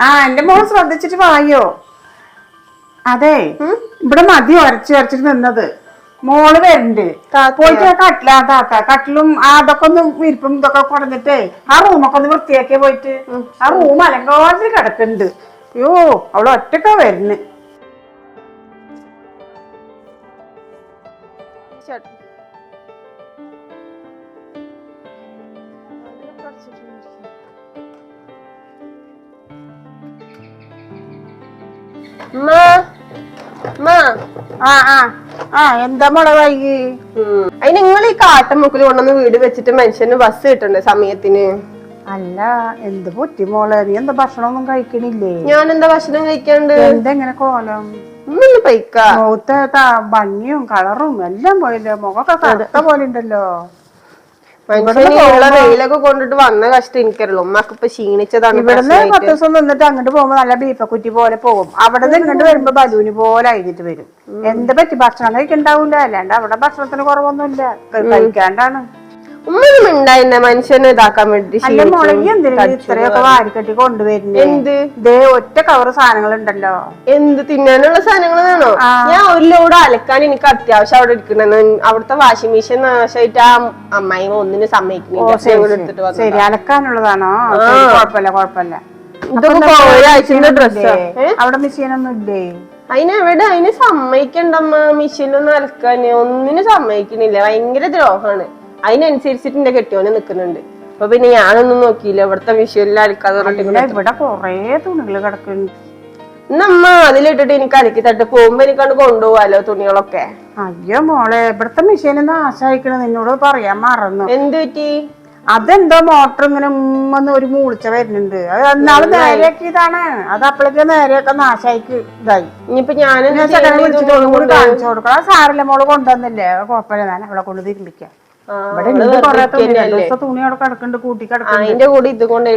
ആ എന്റെ മോൾ ശ്രദ്ധിച്ചിട്ട് വായോ? അതെ ഇവിടെ മതി ഉരച്ച് ഉരച്ചിട്ട് നിന്നത്. മോൾ വരണ്ട്. പോയിട്ട് കട്ടിലാ താത്ത കട്ടിലും അതൊക്കെ ഒന്ന് വിരിപ്പും ഇതൊക്കെ കുറഞ്ഞിട്ടേ ആ റൂമൊക്കെ ഒന്ന് വൃത്തിയാക്കിയ പോയിട്ട്. ആ റൂം അലങ്കോലത്തിൽ കിടക്കുന്നുണ്ട് അയ്യോ അവൾ ഒറ്റക്കാ ആ ആ. ആ എന്താ മോളെ വൈകി. അതിന് നിങ്ങൾ ഈ കാട്ടുമുക്കിൽ കൊണ്ടുവന്ന് വീട് വെച്ചിട്ട് മനുഷ്യന് ബസ് കിട്ടണ്ടേ സമയത്തിന്? അല്ല എന്ത് പൊറ്റി മോളെ? നീ എന്താ ഭക്ഷണമൊന്നും കഴിക്കണില്ലേ? ഞാൻ എന്താ ഭക്ഷണം കഴിക്കാണ്ട്? എന്തെങ്ങനെ കോലം? പൈക്ക. മുഖത്തെ ഭംഗിയും കളറും എല്ലാം പോയില്ലേ. മുഖമൊക്കെ കറുത്ത പോലെ ഉണ്ടല്ലോ. വെയിലൊക്കെ കൊണ്ടിട്ട് വന്ന കഷ്ടം എനിക്കറിയുള്ളൂ ഉമ്മക്ക് ഇപ്പൊ ക്ഷീണിച്ചതാണ് ഇവിടുന്ന് പത്ത് ദിവസം നിന്നിട്ട് അങ്ങോട്ട് പോകുമ്പോ നല്ല ബീഫക്കുറ്റി പോലെ പോകും. അവിടെ നിന്ന് ഇങ്ങോട്ട് വരുമ്പോ ബലൂന് പോലെ അഴിഞ്ഞിട്ട് വരും. എന്ത് പറ്റി? ഭക്ഷണം കഴിക്കണ്ടാവൂല. അല്ലാണ്ട് അവിടെ ഭക്ഷണത്തിന് കുറവൊന്നുമില്ല. കഴിക്കാണ്ടാണ്. ഉമ്മൊന്നും ഉണ്ടായിരുന്ന മനുഷ്യനെ ഇതാക്കാൻ വേണ്ടി അല്ല മോളെ ഈ എന്തിനാ തടിച്ചു ഇത്രയൊക്കെ വാരിക്കെട്ടി കൊണ്ടുവരുന്നത് എന്ത്? ദേ ഒറ്റ കവറ് സാധനങ്ങൾ ഉണ്ടല്ലോ എന്ത് തിന്നാനുള്ള സാധനങ്ങളാണോ? ഞാൻ ഒരു ലോഡ് അലക്കാൻ എനിക്ക് അത്യാവശ്യം അവിടെ ഇരിക്കണെന്ന് അവിടുത്തെ വാഷിംഗ് മെഷീൻ നാശമായിട്ട് ആ അമ്മായി ഒന്നിനും സമ്മതിക്കുന്നില്ല. ശരി അലക്കാനുള്ളതാണോ? കുഴപ്പമില്ല കുഴപ്പമില്ല. ഇതൊക്കെ ഒരാഴ്ചന്റെ ഡ്രസ്സാ അവിടെ മെഷീനൊന്നും ഇല്ലേ? അതിനെവിടെ അതിന് സമ്മതിക്കണ്ടമ്മ. മെഷീനൊന്നും അലക്കാന്. ഒന്നിനും സമ്മതിക്കണില്ല ഭയങ്കര ദ്രോഹാണ്. അതിനനുസരിച്ചിട്ട് എന്റെ കെട്ടിയോനെ നിക്കുന്നുണ്ട്. അപ്പൊ പിന്നെ ഞാനൊന്നും നോക്കിയില്ല. ഇവിടുത്തെ മെഷീനിൽ അലക്കാതെ ഇവിടെ കൊറേ തുണികൾ കിടക്കുന്നുണ്ട്. ഇന്നമ്മ അതിലിട്ടിട്ട് എനിക്ക് അലക്കി തട്ട് പോകുമ്പോ എനിക്കണ്ട് കൊണ്ടുപോവാലോ തുണികളൊക്കെ. അയ്യോ മോളെ ഇവിടുത്തെ മെഷീൻ നാശായിക്കണ. നിന്നോട് പറയാൻ മറന്നു. എന്ത് പറ്റി? അതെന്തോ മോട്ടർ ഇങ്ങനെ ഉമ്മെന്ന് ഒരു മൂളിച്ച വരുന്നുണ്ട്. അത് എന്നാൾ നേരെയാക്കിയതാണ്. അത് അപ്പോഴേക്ക് നേരെയൊക്കെ നാശായിക്ക് ഇതായി. ഇനിയിപ്പൊ ഞാൻ വിളിച്ചിട്ട് കാണിച്ചു കൊടുക്കണം. സാറില്ല മോൾ കൊണ്ടുവന്നില്ലേ? കുഴപ്പമില്ല. ഞാൻ അവളെ കൊണ്ട് തിരുമ്പിക്കാം. ഇവിടെ ഉണ്ട് കൊറേ തുണി രണ്ടു ദിവസത്തെ തുണി അവിടെ കിടക്കുന്നുണ്ട് കൂട്ടി കിടക്കുന്നുണ്ട് അതിന്റെ കൂടെ ഇത് കൊണ്ട്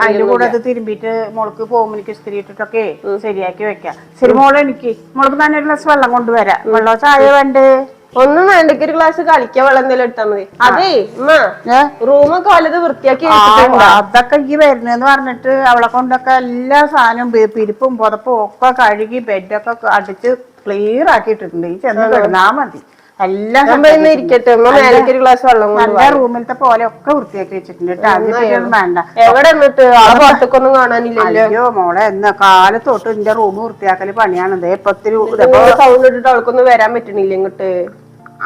അതിന്റെ കൂടെ അത് തിരുമ്പിട്ട് മോൾക്ക് പോകുമ്പോൾ ഇസ്തിരി ഇട്ടിട്ടൊക്കെ ശരിയാക്കി വെക്കാം. ശരി മോളെ എനിക്ക് മോൾക്ക് തന്നെ ഒരു ഗ്ലാസ് വെള്ളം കൊണ്ടുവരാം. വെള്ളം ചായ വേണ്ടേ? ഒന്നും വേണ്ടക്ക് ഒരു ഗ്ലാസ് കളിക്കാൻ വെള്ളം എന്തെങ്കിലും എടുത്താൽ മതി. അതേ ഉമ്മ ഏ? റൂമൊക്കെ വലുത് വൃത്തിയാക്കി ആ, വെച്ചിട്ടുണ്ടോ? അതൊക്കെ ഈ വരുന്നെന്ന് പറഞ്ഞിട്ട് അവളെ കൊണ്ടൊക്കെ എല്ലാ സാധനവും പി- പിരിപ്പും പുതപ്പും ഒക്കെ കഴുകി ബെഡൊക്കെ അടിച്ച് ക്ലിയർ ആക്കിയിട്ടുണ്ട് ഈ ചെന്ന് കിടന്നാ മതി. എല്ലാം ഇരിക്കട്ടെ. ഒരു ഗ്ലാസ് വെള്ളം നല്ല റൂമിലത്തെ പോലെ ഒക്കെ വൃത്തിയാക്കി വെച്ചിട്ടുണ്ട് കേട്ടോ വേണ്ട. എവിടെ എന്നിട്ട് ആ പുറത്തേക്കൊന്നും കാണാനില്ലല്ലോ. അയ്യോ മോളെ എന്നാ കാലത്തോട്ട് എന്റെ റൂം വൃത്തിയാക്കൽ പണിയാണ്. ദേ ഇപ്പൊ ഒത്തിരി സൗണ്ട് ഇട്ടിട്ട് അവൾക്കൊന്നും വരാൻ പറ്റണില്ല ഇങ്ങോട്ട്.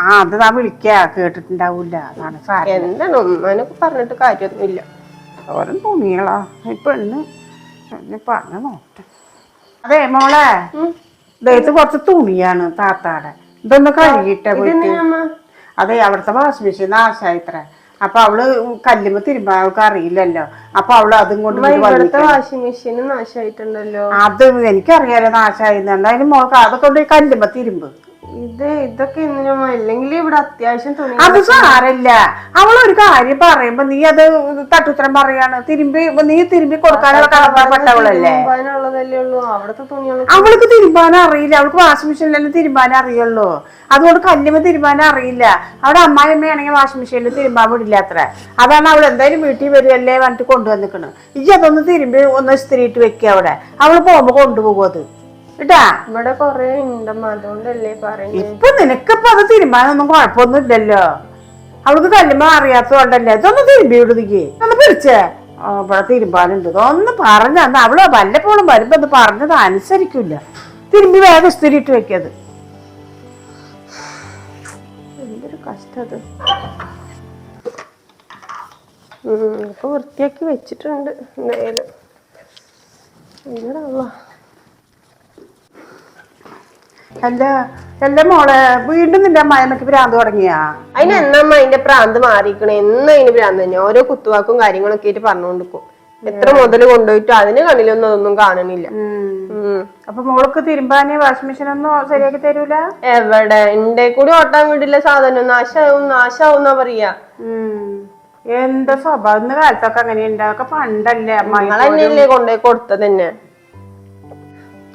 ആ അത് ഞാൻ വിളിക്കാ. കേട്ടിട്ടുണ്ടാവൂല. അതാണ് സാരം. എന്താണ്? ഉമ്മനൊക്കെ പറഞ്ഞിട്ട് കാര്യമൊന്നുമില്ല ഓരോ തുണികളാ. ഇപ്പൊ പറഞ്ഞു നോട്ടെ. അതെ മോളെ. ഇത് കുറച്ച് തുണിയാണ് താത്താടെ. ഇതൊന്ന് കഴുകിയിട്ട പോയിട്ട്. അതെ അവിടുത്തെ വാഷിംഗ് മെഷീൻ നാശായിത്ര. അപ്പൊ അവൾ കല്ലുമ്പോ തിരുമ്പോ അവൾക്ക് അറിയില്ലല്ലോ. അപ്പൊ അവൾ അതും കൊണ്ട് വാഷിംഗ് മെഷീൻ നാശമായിട്ടുണ്ടല്ലോ അത് എനിക്കറിയാലോ നാശായി അതിന് മോൾക്ക് അതൊക്കെ കൊണ്ട് കല്ലുമ്പോ തിരുമ്പ്. ഇത് ഇതൊക്കെ എന്തിനും അല്ലെങ്കിൽ ഇവിടെ അത്യാവശ്യം തുണി അത് സാരല്ല അവളൊരു കാര്യം പറയുമ്പോ നീ അത് തട്ടുത്തരം പറയാണ്. തിരുമ്പി നീ തിരുമ്പി കൊടുക്കാനുള്ള കടപ്പാടപ്പെട്ടവളല്ലേ തിരുമ്പാനുള്ളതല്ലേ ഉള്ളൂ. അവിടുത്തെ തുണികൾ അവൾക്ക് തിരുമ്പാൻ അറിയില്ല. അവൾക്ക് വാഷിംഗ് മെഷീനിലെല്ലാം തിരുമ്പാൻ അറിയുള്ളൂ. അതുകൊണ്ട് കല്ലുമ്പോ തിരുമ്പാൻ അറിയില്ല. അവിടെ അമ്മായിമ്മയാണെങ്കിൽ വാഷിംഗ് മെഷീനിൽ തിരുമ്പാൻ വിടില്ല അത്ര അതാണ് അവൾ എന്തായാലും വീട്ടിൽ വരുമല്ലേ വന്നിട്ട് കൊണ്ടുവന്നിക്കണ് ഇജ്ജ് അതൊന്ന് തിരുമ്പി ഒന്ന് സ്ത്രീയിട്ട് വെക്കുക അവിടെ. അവൾ പോകുമ്പോ കൊണ്ടുപോകും അത്. കേട്ടാ ഇവിടെ കൊറേ ഉണ്ടമ്മ അതുകൊണ്ടല്ലേ പറയുന്നത് ഇപ്പൊ നിനക്കിപ്പോ അത് തീരുമാനമൊന്നും കുഴപ്പമൊന്നും ഇല്ലല്ലോ അവൾക്ക് കല്ലുമ്പോ അറിയാത്തതുകൊണ്ടല്ലേ. ഇതൊന്ന് തിരുമ്പി വിടുന്നിക്ക് ഒന്ന് പിടിച്ചേ. ഇവിടെ തീരുമാനമുണ്ട്. ഇതൊന്ന് പറഞ്ഞ അന്ന് അവൾ വല്ലപ്പോഴും വരുമ്പോ അത് പറഞ്ഞത് അനുസരിക്കില്ല. തിരുമ്പി വേഗം സ്ഥിരിട്ട് വെക്കത് എന്തൊരു കഷ്ടത്. ഇപ്പൊ വൃത്തിയാക്കി വെച്ചിട്ടുണ്ട്. എന്തായാലും. എന്താ അല്ല അല്ല മോളെ വീണ്ടും നിന്റെ അമ്മായിമ്മക്ക് ഭ്രാന്ത് തുടങ്ങിയാ? അതിന് എന്നമ്മ അതിന്റെ പ്രാന്ത് മാറിയിക്കണേ എന്ന അതിന് പ്രാന്ത് തന്നെ ഓരോ കുത്തുവാക്കും കാര്യങ്ങളൊക്കെ ആയിട്ട് പറഞ്ഞുകൊണ്ടിരിക്കും. എത്ര മുതൽ കൊണ്ടുപോയിട്ടോ? അതിന് കണ്ണിലൊന്നും അതൊന്നും കാണണില്ല. അപ്പൊ മോൾക്ക് തിരുമ്പാന് വാഷിംഗ് മെഷീൻ ഒന്നും ശരിയാക്കി തരൂല? എവിടെ? എന്റെ കൂടി ഓട്ടാൻ വീട്ടിലെ സാധനം. നാശാവും നാശാവും പറയാ. എന്താ സ്വഭാവം? ഇന്ന് കാലത്തൊക്കെ അങ്ങനെയുണ്ട്. അതൊക്കെ പണ്ടല്ലേ അമ്മ കൊണ്ടുപോയി കൊടുത്തത് തന്നെ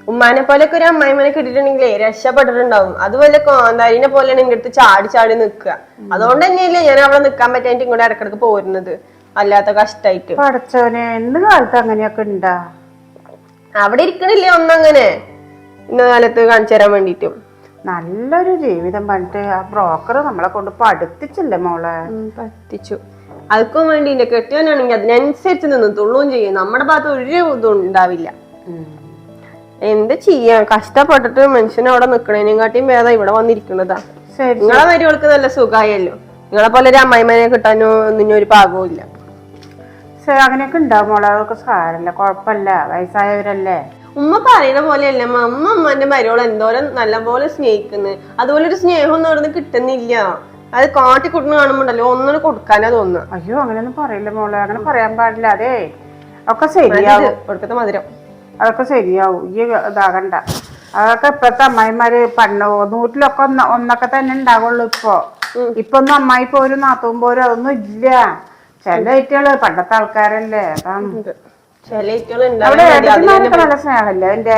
ഉമ്മാനെ പോലൊക്കെ ഒരു അമ്മായിമനെ കിട്ടിയിട്ടുണ്ടെങ്കിലേ രക്ഷപ്പെട്ടിട്ടുണ്ടാവും. അതുപോലെ കോന്താരിനെ പോലെയാണ് എന്റെ അടുത്ത് ചാടി ചാടി നിക്കുക അതുകൊണ്ട് തന്നെയല്ലേ ഞാൻ അവിടെ നിക്കാൻ പറ്റാണ്ട് ഇങ്ങോട്ട് ഇടക്കിടക്ക് പോരുന്നത്. അല്ലാത്ത കഷ്ടായിട്ട്. പഠിച്ചവനെ എന്ത് കാലത്ത് അങ്ങനെയൊക്കെ ഉണ്ടാ? അവിടെ ഇരിക്കണില്ലേ ഒന്നങ്ങനെ ഇന്ന കാലത്ത് കാണിച്ചു തരാൻ വേണ്ടിട്ടും നല്ലൊരു ജീവിതം പറഞ്ഞിട്ട് ആ ബ്രോക്കർ നമ്മളെ കൊണ്ട് പഠിപ്പിച്ചില്ലേ മോളെ? പഠിപ്പിച്ചു. അതൊക്കെ വേണ്ടി എന്റെ കെട്ടിയവനാണെങ്കിൽ അതിനനുസരിച്ച് നിന്ന് തുള്ളുകയും ചെയ്യും. നമ്മുടെ ഭാഗത്ത് ഒരു ഇതും ഉണ്ടാവില്ല. എന്ത് ചെയ്യാ? കഷ്ടപ്പെട്ടിട്ട് മനുഷ്യൻ അവിടെ നിക്കണേനെക്കാട്ടിയും ഭേദം ഇവിടെ വന്നിരിക്കുന്നതാ നിങ്ങളെ മരുവൾക്ക് നല്ല സുഖമായല്ലോ നിങ്ങളെ പോലെ ഒരു അമ്മായിമാനെ കിട്ടാനോ ഒന്നിനും ഒരു പാകവും ഇല്ല. ശരി അങ്ങനെയൊക്കെ ഉണ്ടാവും. മോളെ അതൊക്കെ സാരല്ല കുഴപ്പമില്ല. വയസ്സായവരല്ലേ? ഉമ്മ പറയുന്ന പോലെയല്ല അമ്മ അമ്മ അമ്മന്റെ മരുവൾ എന്തോരം നല്ലപോലെ സ്നേഹിക്കുന്നു. അതുപോലെ ഒരു സ്നേഹമൊന്നും അവിടെ നിന്ന് കിട്ടുന്നില്ല. അത് കാട്ടി കാട്ടിക്കുട്ടിന് കാണുമ്പോണ്ടല്ലോ ഒന്നും കൊടുക്കാനാ തോന്നുന്നു അയ്യോ അങ്ങനെയൊന്നും പറയില്ല മോളെ. അങ്ങനെ പറയാൻ പാടില്ല. അതെ ഒക്കെ ശരിയാവും. കൊടുക്കത്തെ മധുരം. അതൊക്കെ ശരിയാവും. ഈ ഇതാകണ്ട. അതൊക്കെ ഇപ്പത്തെ അമ്മായിമാര് പണ്ട് നൂറ്റിലൊക്കെ ഒന്ന് ഒന്നൊക്കെ തന്നെ ഉണ്ടാവുള്ളൂ ഇപ്പോ. ഇപ്പൊ ഒന്നും അമ്മായി പോരും നാത്തും പോരും അതൊന്നും ഇല്ല. ചില ഐറ്റുകൾ പണ്ടത്തെ ആൾക്കാരല്ലേ അതാണ്. ചില ഏട്ടത്തിമാരൊക്കെ നല്ല സ്നേഹമല്ലേ എന്റെ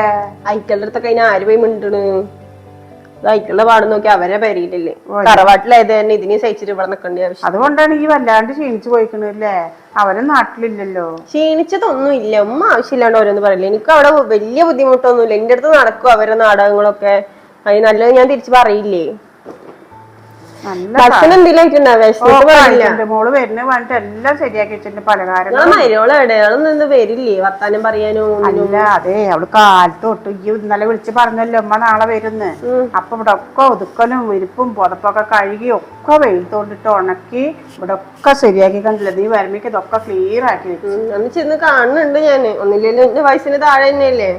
ഐറ്റകളുടെ അടുത്തൊക്കെ അതിന് ആര് പോയി മിണ്ടണ്? ഐറ്റകളുടെ പാട് നോക്കി അവരെ പേരിയിട്ടില്ലേ? തറവാട്ടിലായത് തന്നെ ഇതിനെ സഹിച്ചിട്ട് ഇവിടെ നിൽക്കേണ്ട ആവശ്യം. അതുകൊണ്ടാണ് ഈ വല്ലാണ്ട് ക്ഷീണിച്ചു പോയിക്കണല്ലേ അവരും നാട്ടിലില്ലല്ലോ. ക്ഷീണിച്ചതൊന്നും ഇല്ല ഉമ്മ ആവശ്യമില്ലാണ്ട് ഓരോന്ന് പറയില്ല? എനിക്ക് അവിടെ വലിയ ബുദ്ധിമുട്ടൊന്നുമില്ല. എന്റെ അടുത്ത് നടക്കും അവരുടെ നാടകങ്ങളൊക്കെ. അത് നല്ലത് ഞാൻ തിരിച്ചു പറയില്ലേ? ഭക്ഷണം എന്തെങ്കിലും മോൾ വരുന്ന പറഞ്ഞിട്ട് എല്ലാം ശരിയാക്കി വെച്ചിട്ടുണ്ട്. പലഹാരം നിങ്ങളെ മരുവളെ എവിടെയാണെന്ന് നിന്ന് വരില്ലേ? വർത്താനം പറയാനോ അല്ല അതെ. അവൾ കാലത്ത് തൊട്ട് ഈ ഇന്നലെ വിളിച്ച് പറഞ്ഞല്ലോ അമ്മ നാളെ വരുന്ന്. അപ്പൊ ഇവിടെ ഒക്കെ ഒതുക്കലും വിരിപ്പും പുതപ്പൊക്കെ കഴുകി ഒക്കെ വെയിലത്തോണ്ടിട്ട് ഉണക്കി ഇവിടെ ഒക്കെ ശരിയാക്കി കണ്ടില്ല. നീ വരുമ്പേക്ക് ഇതൊക്കെ ക്ലിയർ ആക്കി വെച്ചു. അന്ന് ചെന്ന് കാണുന്നുണ്ട് ഞാൻ. ഒന്നില്ലെങ്കിലും എന്റെ വയസ്സിന് താഴെ തന്നെയല്ലേ?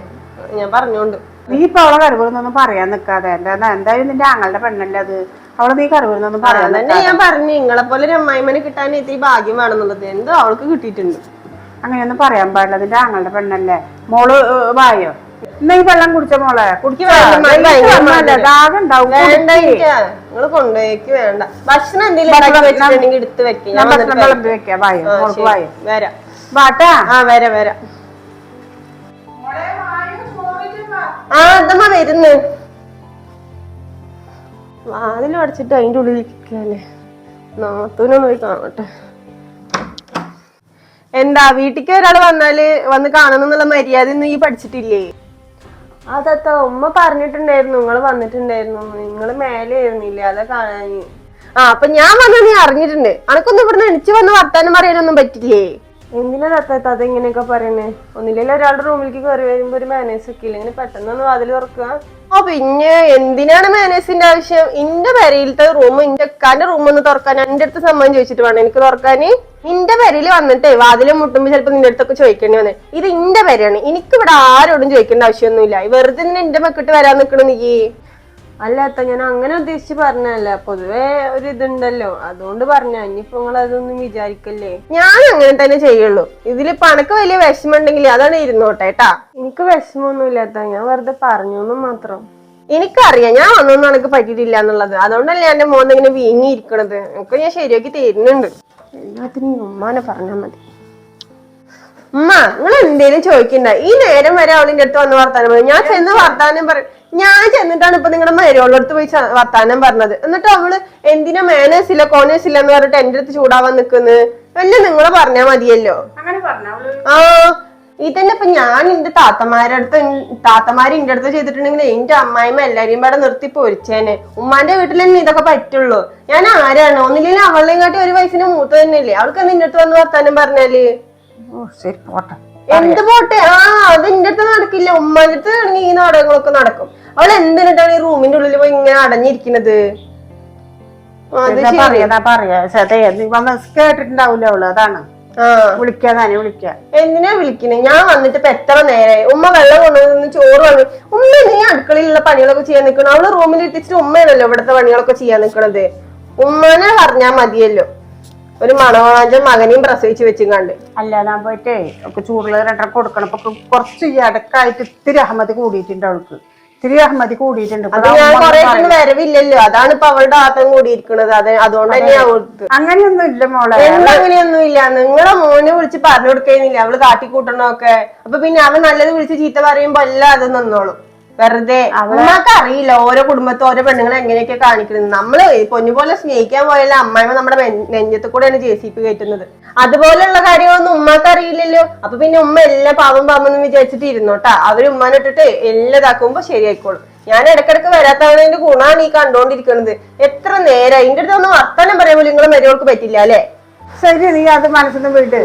ഞാൻ പറഞ്ഞോണ്ട്. നീ ഇപ്പൊ അവളെ കരുവെന്നൊന്നും പറയാൻ നിക്കാതെ. എന്താ എന്തായാലും നിന്റെ ആങ്ങളുടെ പെണ്ണല്ലേ അത്? അവളെ നീ കരുവെന്നൊന്നും പറയാൻ തന്നെ ഞാൻ പറഞ്ഞു. നിങ്ങളെ പോലെ ഒരു കിട്ടാൻ ഇത്തിരി ഭാഗ്യം വേണമെന്നുള്ളത്. എന്തോ അവൾക്ക് കിട്ടിയിട്ടുണ്ട്. അങ്ങനെയൊന്നും പറയാൻ പാടില്ല. നിന്റെ ആങ്ങളുടെ പെണ്ണല്ലേ. മോൾ വായോ? എന്നാ ഈ വെള്ളം കുടിച്ച മോളെ? നിങ്ങൾ കൊണ്ടുപോയേക്ക് വേണ്ട. ഭക്ഷണം എന്തെങ്കിലും എടുത്ത് വെക്കാം. വായോ? മോൾക്ക്. വായോ? വരാം. വാട്ടാ? ആ വരാം വരാം. ആ അതമ്മ വരുന്ന്. വാതിലും അടച്ചിട്ട് അതിന്റെ ഉള്ളിൽ ഇരിക്കുകയല്ലേ നാത്തൂനെ പോയി കാണട്ടെ. എന്താ വീട്ടിക്ക് ഒരാൾ വന്നാൽ വന്ന് കാണണം എന്നുള്ള മര്യാദ ഒന്നും ഈ പഠിച്ചിട്ടില്ലേ? അതത്ത ഉമ്മ പറഞ്ഞിട്ടുണ്ടായിരുന്നു നിങ്ങൾ വന്നിട്ടുണ്ടായിരുന്നു. നിങ്ങൾ മേലെ ആയിരുന്നില്ല അതാ കാണാൻ ആ അപ്പൊ ഞാൻ വന്നു നീ അറിഞ്ഞിട്ടുണ്ട്. അനക്കൊന്നും ഇവിടുന്ന് എണിച്ച് വന്ന് വർത്താനം പറയാനൊന്നും പറ്റില്ലേ? എന്തിനാ തത്ത അത് ഇങ്ങനെയൊക്കെ പറയണേ? ഒന്നില്ലെങ്കിൽ ഒരാളുടെ റൂമിലേക്ക് കയറി വരുമ്പോ ഒരു മാനേഴ്സ് ഒക്കെ ഇങ്ങനെ പെട്ടെന്ന് ഒന്ന് വാതിൽ തുറക്കുക ഓ പിന്നെ എന്തിനാണ് മാനേഴ്സിന്റെ ആവശ്യം? ഇന്റെ പെരയിലത്തെ റൂം ഇന്റെ അക്കാന്റെ റൂം ഒന്ന് തുറക്കാൻ എന്റെ അടുത്ത് സമ്മതം ചോദിച്ചിട്ട് വേണം. എനിക്ക് തുറക്കാൻ. നിന്റെ പെരയിൽ വന്നിട്ടേ വാതിൽ മുട്ടുമ്പോ ചിലപ്പോ നിന്റെ അടുത്തൊക്കെ ചോദിക്കേണ്ടി വന്നേ. ഇത് ഇന്റെ പെരയാണ്. എനിക്ക് ഇവിടെ ആരോടും ചോദിക്കേണ്ട ആവശ്യമൊന്നുമില്ല. വെറുതെ നിന്നെ എന്റെ മക്കിട്ട് വരാൻ നിക്കണ നീ. അല്ലാത്ത ഞാൻ അങ്ങനെ ഉദ്ദേശിച്ച് പറഞ്ഞല്ല പൊതുവെ ഒരു ഇതുണ്ടല്ലോ. അതുകൊണ്ട് പറഞ്ഞ ഇനിയിപ്പോ നിങ്ങൾ അതൊന്നും വിചാരിക്കല്ലേ? ഞാൻ അങ്ങനെ തന്നെ ചെയ്യുള്ളൂ. ഇതിൽ പണക്ക് വലിയ വിഷമം ഉണ്ടെങ്കിൽ അതാണ് ഇരുന്നോട്ടെ കേട്ടാ എനിക്ക് വിഷമമൊന്നും ഇല്ലാത്ത ഞാൻ വെറുതെ പറഞ്ഞു എന്ന് മാത്രം. എനിക്കറിയാം. ഞാൻ വന്നൊന്നും എനിക്ക് പറ്റിയിട്ടില്ല എന്നുള്ളത്. അതുകൊണ്ടല്ലേ എന്റെ മോൻ ഇങ്ങനെ വീങ്ങിയിരിക്കണത് എനിക്ക് ഞാൻ ശരിയാക്കി തരുന്നുണ്ട്. എല്ലാത്തിനും ഉമ്മാനെ പറഞ്ഞാൽ മതി. ഉമ്മ നിങ്ങൾ എന്തേലും ചോദിക്കണ്ട? ഈ നേരം വരെ അവളിന്റെ അടുത്ത് വന്ന് വർത്താനം പറയും. ഞാൻ ചെന്ന് വർത്താനം പറയും. ഞാൻ ചെന്നിട്ടാണ് ഇപ്പൊ നിങ്ങളുടെ മരുവളുടെ അടുത്ത് പോയി വർത്താനം പറഞ്ഞത്. എന്നിട്ട് അവൾ എന്തിനാ മാനേഴ്സ് ഇല്ല കോനേഴ്സ് ഇല്ല എന്ന് പറഞ്ഞിട്ട് എന്റെ അടുത്ത് ചൂടാവാൻ നിക്കുന്നത് അല്ലെ നിങ്ങൾ പറഞ്ഞാ മതിയല്ലോ? ആ ഈ തന്നെ ഇപ്പൊ ഞാൻ എന്റെ താത്തമാരുടെ അടുത്ത് താത്തമാര് എന്റെ അടുത്ത് ചെയ്തിട്ടുണ്ടെങ്കിൽ എന്റെ അമ്മായിമ്മ എല്ലാരെയും പാടെ നിർത്തി പൊരിച്ചേനെ. ഉമ്മാന്റെ വീട്ടിൽ തന്നെ ഇതൊക്കെ പറ്റുള്ളൂ. ഞാൻ ആരാണ്? ഒന്നില്ലെങ്കിൽ അവളെയും കാട്ടി ഒരു വയസ്സിന് മൂത്ത തന്നെയല്ലേ അവൾക്ക് നിന്റെ അടുത്ത് വന്ന് വർത്താനം പറഞ്ഞാൽ? ഓ ശരി പോട്ടെ. എന്ത് പോട്ടെ? ആ അത് എന്റെ അടുത്ത് നടക്കില്ല. ഉമ്മാന്റെ അടുത്ത് ആണെങ്കിൽ ഈ നാടകങ്ങളൊക്കെ നടക്കും. അവൾ എന്തിനാണ് ഈ റൂമിന്റെ ഉള്ളിൽ പോയി ഇങ്ങനെ അടഞ്ഞിരിക്കുന്നത്? കേട്ടിട്ടുണ്ടാവൂല അവൾ? അതാണ്. വിളിക്ക എന്തിനാ വിളിക്കണേ? ഞാൻ വന്നിട്ട് ഇപ്പൊ എത്ര നേരെ ഉമ്മ വെള്ളം കൊണ്ടുവന്ന് ചോറ് വന്നു ഉമ്മ നീ അടുക്കളയിലുള്ള പണികളൊക്കെ ചെയ്യാൻ നിൽക്കണം അവൾ റൂമിൽ എത്തിച്ചിട്ട് ഉമ്മയാണല്ലോ ഇവിടുത്തെ പണികളൊക്കെ ചെയ്യാൻ നിൽക്കണത് ഉമ്മനെ പറഞ്ഞാ മതിയല്ലോ. ഒരു മണവാഞ്ച മകനെയും പ്രസവിച്ച് വെച്ചും കണ്ട്. അല്ല ഞാൻ പോയിട്ടേ ഒക്കെ ചൂടുള്ള രണ്ടര കൊടുക്കണം. അപ്പൊ കുറച്ച് ഈ അടക്കായിട്ട് ഇത്തിരി അഹമ്മതി കൂടിയിട്ടുണ്ട് അവൾക്ക്. ഇത്തിരി അഹമ്മതി കൂടിയിട്ടുണ്ട്. അത് ഞാൻ കൊറേ വരവില്ലല്ലോ. അതാണ് ഇപ്പൊ അവളുടെ ആത്തം കൂടിയിരിക്കുന്നത്. അത് അതുകൊണ്ട് തന്നെയാ കൊടുത്ത് അങ്ങനെയൊന്നും ഇല്ല മോളെ. അങ്ങനെയൊന്നും ഇല്ല നിങ്ങളെ മോനെ വിളിച്ച് പറഞ്ഞു കൊടുക്കുന്നില്ല അവൾ കാട്ടിക്കൂട്ടണമൊക്കെ. അപ്പൊ പിന്നെ അവൻ നല്ലത് വിളിച്ച് ചീത്ത പറയുമ്പോ അല്ല അത് നന്നോളും. വെറുതെ അമ്മയ്ക്ക് അറിയില്ല ഓരോ കുടുംബത്തും ഓരോ പെണ്ണുങ്ങളെ എങ്ങനെയൊക്കെ കാണിക്കുന്നത്. നമ്മൾ പൊന്നു പോലെ സ്നേഹിക്കാൻ പോയല്ല അമ്മായിമ്മ നമ്മുടെ നെഞ്ഞത്ത് കൂടെയാണ് ജെ സി പി കയറ്റുന്നത്. അതുപോലെയുള്ള കാര്യങ്ങളൊന്നും ഉമ്മക്ക് അറിയില്ലല്ലോ അപ്പൊ പിന്നെ ഉമ്മ എല്ലാം പാവം പാവം എന്ന് വിചാരിച്ചിട്ട് ഇരുന്നോട്ടാ അവർ ഉമ്മാനെ ഇട്ടിട്ട് എല്ലാം ഇതാക്കുമ്പോ ശരിയായിക്കോളും. ഞാൻ ഇടക്കിടക്ക് വരാത്തവണതിന്റെ ഗുണമാണ് ഈ കണ്ടോണ്ടിരിക്കുന്നത് എത്ര നേരം ഇതിന്റെ അടുത്തൊന്നും വർത്തമാനം വർത്താനം പറയാൻ പോലും നിങ്ങളെ മരുവൾക്ക് പറ്റില്ല അല്ലേ? ശരി നീ അത് മനസ്സിന് വിട്ട്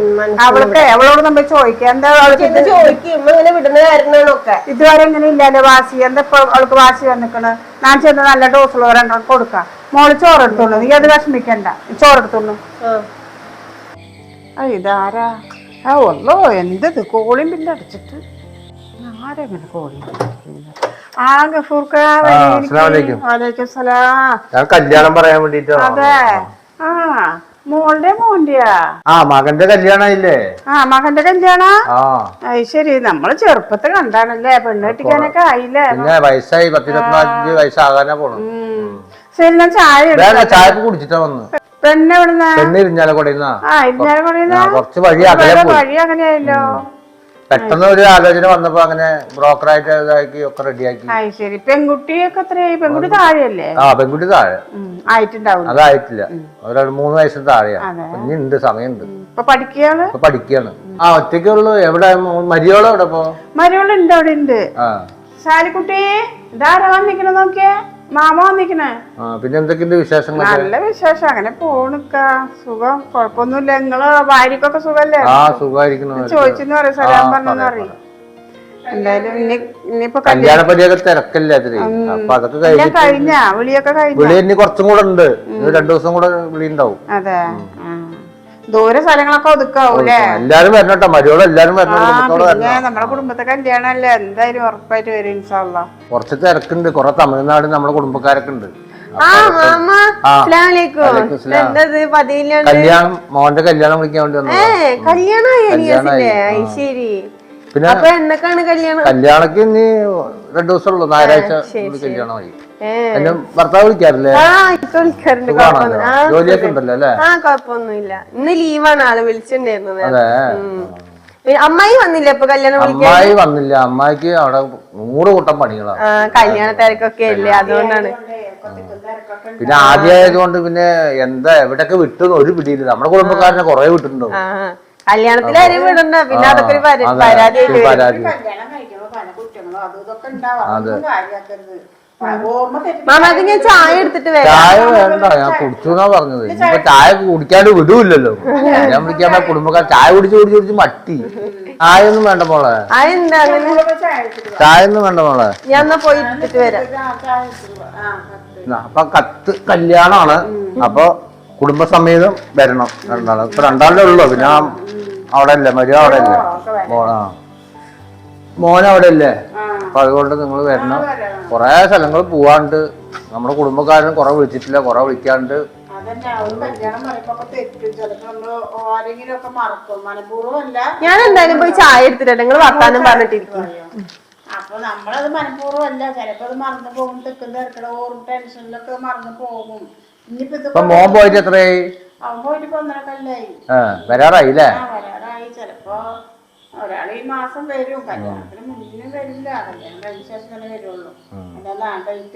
അവൾക്ക് അവളോട് നമ്മൾ ചോദിക്കാം. എന്താ അവൾക്ക് ചോദിക്കും? ഇതുവരെ ഇങ്ങനെ ഇല്ലല്ലോ വാശി എന്താ ഇപ്പൊ അവൾക്ക് വാശി വന്നിക്കണ്? ഞാൻ ചെന്ന് നല്ല ഡോസുള്ള രണ്ടെണ്ണം കൊടുക്കാം. മോൾ ചോറെടുത്തോളൂ. നീ അത് വിഷമിക്കണ്ട. ചോറെടുത്തോളൂ. ഇതാരാ? ആ ഉള്ളോ എന്തത് കോളിംഗ് ബില്ല് അടിച്ചിട്ട്. ആരെങ്ങനെ കോളിംഗ് ആ ഗഫൂർക്ക അസ്സലാമു അലൈക്കും. വലൈക്കും സലാം ഞാൻ കല്യാണം പറയാൻ വേണ്ടിട്ട് അതെ. ആ. മോളുടെ മോന്റെയാ? ആ മകന്റെ കല്യാണായില്ലേ? ആ മകന്റെ കല്യാണ? അത് ശരി നമ്മൾ ചെറുപ്പത്തെ കണ്ടാണല്ലേ പെണ്ണ് കെട്ടിക്കാനൊക്കെ ആയില്ലേ? പിന്നെ വയസ്സായി പത്തിരുപത്തിനാല് വയസ്സാകാനാ പോണു. ശരി ഞാൻ ചായ ചായ കുടിച്ചിട്ടാ വന്നു. പെണ്ണ് എവിടുന്ന? പെണ്ണ് കുറച്ച് വഴി അകലെ വഴി അങ്ങനെയായല്ലോ. പെട്ടെന്ന് ഒരു ആലോചന വന്നപ്പോ അങ്ങനെ ബ്രോക്കറായിട്ട് ഇതാക്കി ഒക്കെ റെഡിയാക്കി. ആ ശരി പെൺകുട്ടിയൊക്കെ എത്രയായി പെൺകുട്ടി താഴെയല്ലേ? ആ പെൺകുട്ടി താഴെ. ആയിട്ടുണ്ടാവും. അതായിട്ടില്ല. ഒരാൾ മൂന്ന് വയസ്സിന് താഴെയാണ്. ഇനി ഉണ്ട് സമയമുണ്ട്. ഇപ്പൊ പഠിക്കുകയാണ്? ഇപ്പൊ ഒറ്റയ്ക്കേ ആ ഒറ്റയ്ക്കുള്ളൂ എവിടെ? മരിയോളം എവിടെ പോ മരുകളുണ്ട് അവിടെ ഉണ്ട് ആ. ശാലിക്കുട്ടി ഇതാരാ വന്നിക്കണ നോക്കിയേ? മാമ വന്നിക്കണേ. ആ പിന്നെ എന്തൊക്കെയുണ്ട് വിശേഷങ്ങൾ നല്ല വിശേഷം. അങ്ങനെ പോണിക്ക. സുഖം. കൊഴപ്പൊന്നുമില്ല. നിങ്ങൾ? ഭാര്യക്കൊക്കെ സുഖല്ലേ? ആ സുഖമായിരിക്കുന്നു. ചോദിച്ചെന്ന് പറയും. സലാം പറഞ്ഞെന്ന് പറയും. എന്തായാലും ഇനി ഇനിയിപ്പൊ കല്യാണം കല്യാണ പരിയൊക്കെ തിരക്കല്ലേ അതിൽ? അപ്പൊ അതൊക്കെ കഴിഞ്ഞ്? വിളിയൊക്കെ കഴിഞ്ഞ? വിളി ഇനി കുറച്ചും കൂടെ ഉണ്ട്. രണ്ടു ദിവസം കൂടെ വിളി ഉണ്ടാവും അതെ. ദൂരെ സ്ഥലങ്ങളൊക്കെ ഒതുക്കാവൂലേ എല്ലാരും വരണട്ടോ. മരിയോളം എല്ലാരും വരണം. നമ്മുടെ കുടുംബത്തെ കല്യാണല്ലേ? എന്തായാലും ഉറപ്പായിട്ട് വരും ഇൻഷാല്ല കുറച്ച് തിരക്കുണ്ട്. കൊറേ തമിഴ്നാട് നമ്മുടെ കുടുംബക്കാരൊക്കെ ഉണ്ട്. കല്യാണം മോന്റെ കല്യാണം വിളിക്കാൻ വേണ്ടി വന്നു കല്യാണം ശരി പിന്നെ കല്യാണക്ക് ഇനി രണ്ടു ദിവസം ഉള്ളു ഞായറാഴ്ച കല്യാണമായി എന്നെ ഭർത്താവ് വിളിക്കാറില്ലേ? ജോലിയൊക്കെ ഉണ്ടല്ലോ അല്ലേ? ആ കുഴപ്പമൊന്നുമില്ല. ഇന്ന് ലീവാണ്. ആൾ വിളിച്ചിട്ടുണ്ടായിരുന്നത്. അമ്മായി വന്നില്ല ഇപ്പൊ കല്യാണം അമ്മായി വന്നില്ല. അമ്മായിക്ക് അവിടെ നൂറ് കൂട്ടം പണികളാണ് കല്യാണ തിരക്കൊക്കെ അല്ലേ? അതുകൊണ്ടാണ്. പിന്നെ ആദ്യമായതുകൊണ്ട് പിന്നെ എന്താ എവിടെയൊക്കെ വിട്ടു ഒരു പിടിയില്ല. നമ്മുടെ കുടുംബക്കാരനെ കുറെ വിട്ടിട്ടുണ്ടാവും. ആരെയും വിടണ്ട. പിന്നെ അതൊക്കെ ഒരു പരാ- അതെ, പരാതിയായിട്ട് വരും. പരാതി. കല്യാണം കഴിക്കുമ്പോ പല കുറ്റങ്ങളും അതും ഇതൊക്കെ ഉണ്ടാവും. അതൊന്നും കാര്യാക്കരുത്. ഓർമ്മ തെറ്റി മാമ അത് ഞാൻ ചായ എടുത്തിട്ട് വരാം. ചായ വേണ്ട. ഞാൻ കുടിച്ചു എന്നാ പറഞ്ഞത്. ഇപ്പൊ ചായ കുടിക്കാണ്ട് വിടൂല്ലല്ലോ. ഞാൻ വിളിക്കാൻ പോയ കുടുംബക്കാർ ചായ കുടിച്ച് കുടിച്ച് കുടിച്ച് മട്ടി. ചായ ഒന്നും വേണ്ട മോളെ. അതെന്താ അങ്ങനെ? ചായ എടുത്തിട്ട് വാ. ചായ ഒന്നും വേണ്ട മോളെ. ഞാൻ എന്നാ പോയി എടുത്തിട്ട് വരാം. ആ, ചായ എടുത്തിട്ട് വാ. ആ, കത്ത്. അപ്പൊ കത്ത് കല്യാണമാണ് അപ്പൊ കുടുംബസമേതം വരണം. രണ്ടാളും. ഇപ്പൊ രണ്ടാളേ ഉള്ളു. പിന്നെ ആ അവിടെ അല്ലേ മരിയ അവിടെ അല്ലേ മോൻ മോൻ അവിടെ അല്ലേ അപ്പൊ അതുകൊണ്ട് നിങ്ങൾ വരണം. കൊറേ സ്ഥലങ്ങൾ പോവാണ്ട്. നമ്മുടെ കുടുംബക്കാരനും കുറെ വിളിച്ചിട്ടില്ല കുറെ വിളിക്കാണ്ട്. ഞാൻ എന്തായാലും പോയി ചായ എടുത്തിട്ട് നിങ്ങൾ വർത്താനം പറഞ്ഞിട്ടിരിക്കും. അപ്പൊ നമ്മളത് മനഃപൂർവമല്ല ചിലപ്പോ അത് മറന്നു പോകും. തെക്കും തിരക്കട ഓറും ടെൻഷനിലൊക്കെ മറന്നു പോകും. ഇനിയിപ്പോ മോൻ പോയിട്ട് എത്രയായി? വരാറായി. അല്ലേ ഒരാൾ ഈ മാസം വരും. കല്യാണത്തിന് മുന്നേ വരില്ല. കല്യാണം കഴിഞ്ഞ ശേഷം തന്നെ വരുള്ളൂ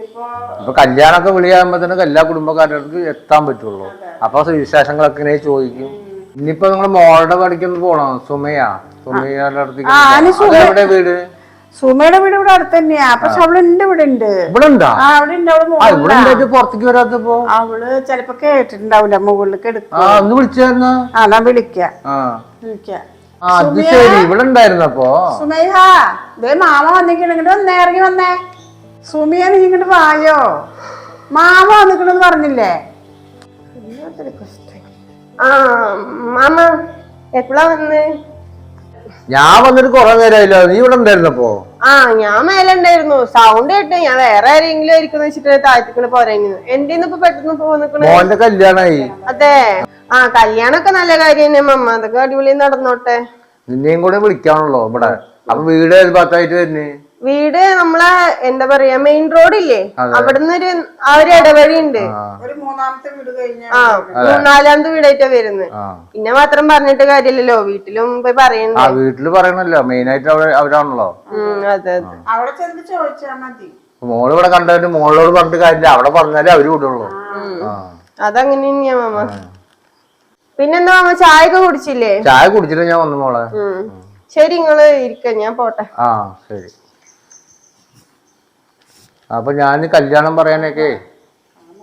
ഇപ്പൊ അപ്പൊ കല്യാണമൊക്കെ വിളിയാകുമ്പോഴത്തേനും എല്ലാ കുടുംബക്കാർക്ക് എത്താൻ പറ്റുള്ളൂ. അപ്പൊ വിശേഷങ്ങളൊക്കെ ഇങ്ങനെ ചോദിക്കും. ഇനിയിപ്പോ നിങ്ങൾ മോളുടെ പഠിക്കുന്ന പോണോ? സുമയാ? സുമയുടെ അടുത്തേക്ക് എവിടെ വീട്? സുമയുടെ വീട് ഇവിടെ അടുത്ത് തന്നെയാ. പക്ഷെ അവൾ എന്റെ ഇവിടെ ഉണ്ട് ഇവിടെ ഉണ്ടാ ആ അവിടെ ഉണ്ട് അവൾ ആ പുറത്തേക്ക് വരാത്തപ്പോ അവൾ ചെലപ്പോ കേട്ടിട്ടുണ്ടാവില്ല മുകളിലേക്ക് എടുക്കും. ആ ഒന്ന് വിളിച്ചായിരുന്ന? ആ ഞാൻ വിളിക്കാം. ആ. വിളിക്കാം. ആ അത് ശരി. ഇവിടെ ഉണ്ടായിരുന്നപ്പോ സുമൈഹ ദേ മാമ വന്നിക്കണെങ്കിൽ വന്നേ ഇറങ്ങി വന്നേ. സുമിയ നീ ഇങ്ങോട്ട് വായോ? മാമ വന്നിക്കണെന്ന് പറഞ്ഞില്ലേ? ആ മാമ എപ്പോഴാ വന്ന്? ഞാൻ വന്നിട്ട് കൊറേ നേരമായില്ലോ നീ ഇവിടെ ഉണ്ടായിരുന്നപ്പോ ആ ഞാൻ മേലെ ഉണ്ടായിരുന്നു. സൗണ്ട് കേട്ട് ഞാൻ വേറെ ആരെങ്കിലും ആയിരിക്കും വെച്ചിട്ട് താഴ്ത്തിക്കൾ പോരായിരുന്നു എന്റെ ഇപ്പൊ പെട്ടെന്ന് ഇപ്പൊ കല്യാണായി. അതെ. ആ കല്യാണൊക്കെ നല്ല കാര്യം തന്നെ മമ്മ. അതൊക്കെ അടിപൊളി നടന്നോട്ടെ. നിന്നെയും കൂടെ വിളിക്കാണല്ലോ ഇവിടെ. അപ്പൊ വീട് ഭാഗത്തായിട്ട് വരുന്നേ. വീട് നമ്മളെ എന്താ പറയാ മെയിൻ റോഡ് ഇല്ലേ. അവിടുന്ന് ഒരു ആ ഒരു ഇടവഴി ഉണ്ട് ആ. ഒരു മൂന്നാമത്തെ വീട് കഴിഞ്ഞ മൂന്നാലാമത്തെ വീടായിട്ടാ വരുന്നത്. പിന്നെ മാത്രം പറഞ്ഞിട്ട് കാര്യമില്ലല്ലോ വീട്ടിലും പോയി പറയണ്ട? ആ വീട്ടിൽ പറയണല്ലോ മെയിൻ ആയിട്ട് അവരാണല്ലോ. അതെ അതെ. അവിടെ ചെന്ന് ചോദിച്ചാ മതി. മോൾ ഇവിടെ കണ്ടതിന് മോളോട് പറഞ്ഞിട്ട് കാര്യമില്ല അവിടെ പറഞ്ഞാലേ അവർ വിടുള്ളൂ. അതങ്ങനെ തന്നെയാ മാമ. പിന്നെന്താ മാമ ചായ ഒക്കെ കുടിച്ചില്ലേ? ചായ കുടിച്ചില്ല ഞാൻ വന്നു മോളെ. ശരി നിങ്ങൾ ഇരിക്ക ഞാൻ പോട്ടെ. ആ ശരി. അപ്പൊ ഞാൻ കല്യാണം പറയാനൊക്കെ.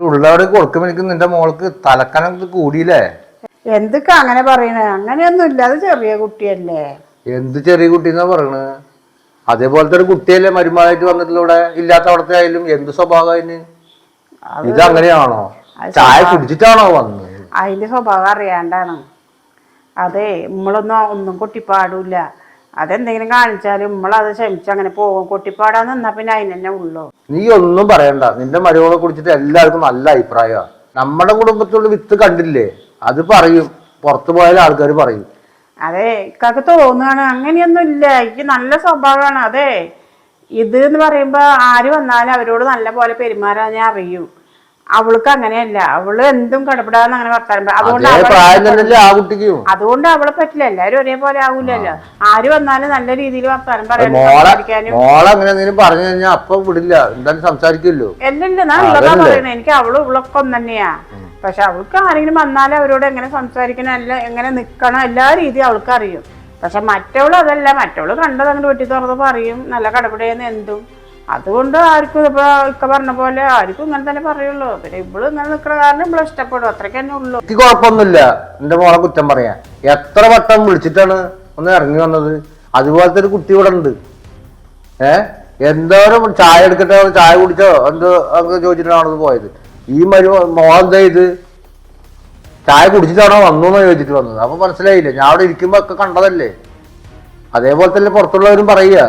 ഉള്ളവരെ കൊടുക്കുമ്പോ എനിക്ക് നിന്റെ മോൾക്ക് തലക്കനം കൂടിയില്ലേ? എന്തൊക്കെ അങ്ങനെ പറയണേ? അങ്ങനെയൊന്നും ഇല്ല അത് ചെറിയ കുട്ടിയല്ലേ. എന്ത് ചെറിയ കുട്ടി എന്നാ പറയണ്? അതേപോലത്തെ ഒരു കുട്ടിയല്ലേ മരുമായിട്ട് വന്നിട്ടുള്ള ഇവിടെ ഇല്ലാത്ത അവിടത്തെ ആയാലും എന്ത് സ്വഭാവം ഇത് അങ്ങനെയാണോ? ചായ കുടിച്ചിട്ടാണോ വന്നത്? അതിന്റെ സ്വഭാവം അറിയാണ്ടാണ്. അതെ നമ്മളൊന്നും ഒന്നും കൊട്ടിപ്പാടില്ല. അതെന്തെങ്കിലും കാണിച്ചാലും നമ്മളത് ക്ഷമിച്ച് അങ്ങനെ പോകും. കൊട്ടിപ്പാടാന്ന് നിന്നാ പിന്നെ അതിന് തന്നെ ഉള്ളു. നീ ഒന്നും പറയണ്ട. നിന്റെ മരുമകളെ കുടിച്ചിട്ട് എല്ലാവർക്കും നല്ല അഭിപ്രായമാണ് നമ്മുടെ കുടുംബത്തിലുള്ള വിത്ത് കണ്ടില്ലേ? അത് പറയും. പുറത്തു പോയാൽ ആൾക്കാർ പറയും. അതെ ഇക്കാക്ക് തോന്നുകയാണ് അങ്ങനെയൊന്നും ഇല്ല. എനിക്ക് നല്ല സ്വഭാവമാണ്. അതെ ഇത് എന്ന് പറയുമ്പോ ആര് വന്നാലും അവരോട് നല്ല പോലെ പെരുമാറാൻ ഞാൻ അറിയൂ. അവൾക്ക് അങ്ങനെയല്ല. അവൾ എന്തും കടപ്പെടാന്ന് അങ്ങനെ വർത്താനം പറയും. അതുകൊണ്ട് അതേ അവളെ പ്രായം തന്നെയല്ലേ ആ കുട്ടിക്കും. അതുകൊണ്ട് അവളെ പറ്റില്ല. എല്ലാരും ഒരേപോലെ ആവൂലല്ലോ. ആര് വന്നാലും നല്ല രീതിയിൽ വർത്താനം പറയാനും മോളെ സംസാരിക്കാനും. മോളെ അങ്ങനെ എന്തെങ്കിലും പറഞ്ഞു കഴിഞ്ഞാൽ അപ്പൊ വിടില്ല. എന്തായാലും സംസാരിക്കുമല്ലോ. എല്ലാം ഞാൻ ഉള്ളതാ പറയുന്നത് എനിക്ക് അവൾ ഇവളൊക്കെ ഒന്ന് തന്നെയാ. പക്ഷെ അവൾക്ക് ആരെങ്കിലും വന്നാലും അവരോട് എങ്ങനെ സംസാരിക്കണം അല്ല എങ്ങനെ നിക്കണം എല്ലാ രീതിയും അവൾക്ക് അറിയും പക്ഷെ മറ്റവൾ അതല്ല. മറ്റവൾ കണ്ടത് അങ്ങോട്ട് വെട്ടി തുറന്ന് പറയും. നല്ല കടപിടയെന്ന് എന്തും. അതുകൊണ്ട് ആർക്കും ഇപ്പൊ ഇക്ക പറഞ്ഞ പോലെ ആർക്കും ഇങ്ങനെ തന്നെ പറയുള്ളൂ. പിന്നെ ഇവൾ ഇങ്ങനെ നിൽക്കുന്ന കാരണം ഇവളെ ഇഷ്ടപ്പെടും. അത്രയ്ക്ക് തന്നെ ഉള്ളൂ. എനിക്ക് കുഴപ്പമൊന്നുമില്ല. എന്റെ മോളെ കുറ്റം പറയാൻ എത്ര വട്ടം വിളിച്ചിട്ടാണ് ഒന്ന് ഇറങ്ങി വന്നത്? അതുപോലത്തെ ഒരു കുട്ടി ഇവിടെ ഉണ്ട്. ഏ? എന്തോരം ചായ എടുക്കട്ടെ ചായ കുടിച്ചോ? എന്തോ അങ്ങ് ചോദിച്ചിട്ടാണ് പോയത്. ഈ മരു മോളെന്താ ഇത് ചായ കുടിച്ചിട്ടാണോ വന്നു എന്ന് ചോദിച്ചിട്ട് വന്നത്. അപ്പൊ മനസ്സിലായില്ല? ഞാൻ അവിടെ ഇരിക്കുമ്പോ ഒക്കെ കണ്ടതല്ലേ? അതേപോലെ തന്നെ പുറത്തുള്ളവരും പറയുക.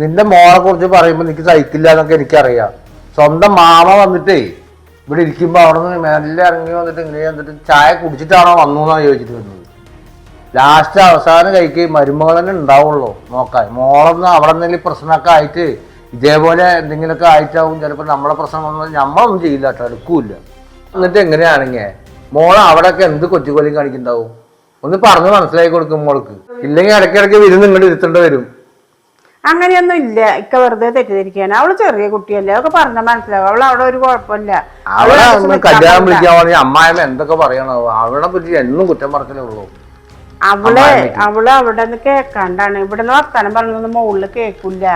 നിന്റെ മോളെ കുറിച്ച് പറയുമ്പോൾ എനിക്ക് സഹിക്കില്ല എന്നൊക്കെ എനിക്കറിയാം. സ്വന്തം മാമ വന്നിട്ടേ ഇവിടെ ഇരിക്കുമ്പോൾ അവിടെ നിന്ന് മെല്ലെ ഇറങ്ങി വന്നിട്ട് ഇങ്ങനെ വന്നിട്ട് ചായ കുടിച്ചിട്ടാണോ വന്നു എന്നാണ് ചോദിച്ചിട്ട് വരുന്നത്. ലാസ്റ്റ് അവസാനം കഴിക്ക് മരുമകൾ തന്നെ ഉണ്ടാവുള്ളൂ. നോക്കാൻ മോളൊന്നും അവിടെ എന്തെങ്കിലും പ്രശ്നമൊക്കെ ആയിട്ട് ഇതേപോലെ എന്തെങ്കിലുമൊക്കെ ആയിട്ടാവും. ചിലപ്പോൾ നമ്മളെ പ്രശ്നം വന്നാൽ നമ്മളൊന്നും ചെയ്യില്ല കേട്ടോ എടുക്കൂല എന്നിട്ട് എങ്ങനെയാണെങ്കിൽ മോൾ അവിടെയൊക്കെ എന്ത് കൊച്ചുകൊലിയും കാണിക്കുന്നുണ്ടാവും? ഒന്ന് പറഞ്ഞ് മനസ്സിലാക്കി കൊടുക്കും മോൾക്ക്. ഇല്ലെങ്കിൽ ഇടയ്ക്കിടയ്ക്ക് വിരുന്ന് ഇങ്ങോട്ട് ഇരുത്തേണ്ടി വരും. അങ്ങനെയൊന്നും ഇല്ല. ഇക്ക വെറുതെ തെറ്റിദ്ധരിക്കാണ് അവൾ ചെറിയ കുട്ടിയല്ലേ. അതൊക്കെ പറഞ്ഞാൽ മനസ്സിലാവും. അവൾ അവിടെ ഒരു കുഴപ്പമില്ല. അവൾ ഒന്ന് കല്യാണം വിളിക്കാൻ അമ്മായിമ്മ എന്തൊക്കെ പറയണോ അവളെ പറ്റി എന്നും കുറ്റം പറച്ചിലേ ഉള്ളൂ. അവൾ അവൾ അവിടെ നിന്ന് കേക്കാണ്ടാണ്. ഇവിടെ നിന്ന് വർത്താനം പറഞ്ഞൊന്നും മുകളിൽ കേൾക്കില്ല